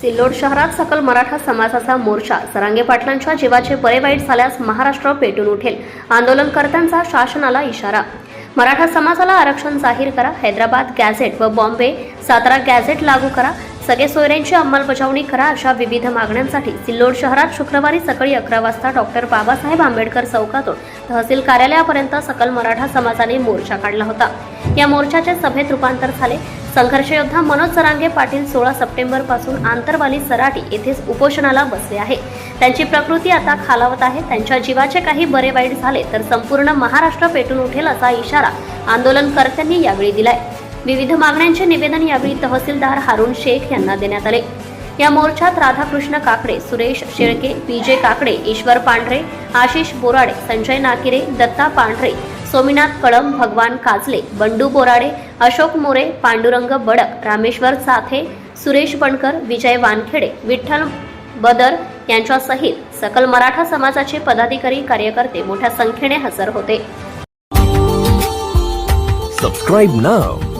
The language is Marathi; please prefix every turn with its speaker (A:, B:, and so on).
A: सिल्लोड शहरात सकल मराठा समाजाचा मोर्चा सरांगे पाटलांच्या जीवाचे बरे वाईट झाल्यास महाराष्ट्र पेटून उठेल आंदोलनकर्त्यांचा शासनाला इशारा. मराठा समाजाला आरक्षण जाहीर करा हैदराबाद गॅझेट व बॉम्बे सातारा गॅझेट लागू करा सगळे सोयऱ्यांची अंमलबजावणी करा अशा विविध मागण्यांसाठी सिल्लोड शहरात शुक्रवारी सकाळी अकरा वाजता डॉक्टर बाबासाहेब आंबेडकर चौकातून तहसील कार्यालयापर्यंत सकल मराठा समाजाने मोर्चा काढला होता. या मोर्चाचे सभेत रूपांतर झाले. संघर्ष योद्धा मनोज सरांगे पाटील सोळा सप्टेंबरपासून आंतरवाली सराटी येथेच उपोषणाला बसले आहे. त्यांची प्रकृती आता खालावत आहे. त्यांच्या जीवाचे काही बरे वाईट झाले तर संपूर्ण महाराष्ट्र पेटून उठेल असा इशारा आंदोलनकर्त्यांनी यावेळी दिलाय. विविध मागण्यांचे निवेदन यावेळी तहसीलदार हारून शेख यांना देण्यात आले. या मोर्चात राधाकृष्ण काकडे सुरेश शेळके विजय काकडे ईश्वर पांढरे आशिष बोराडे संजय नाकिरे दत्ता पांढरे सोमीनाथ कळम भगवान काजले बंडू बोराडे अशोक मोरे पांडुरंग बडक रामेश्वर साथे सुरेश बणकर विजय वानखेडे विठ्ठल बदर यांच्यासहित सकल मराठा समाजाचे पदाधिकारी कार्यकर्ते मोठ्या संख्येने हजर होते.
B: Subscribe now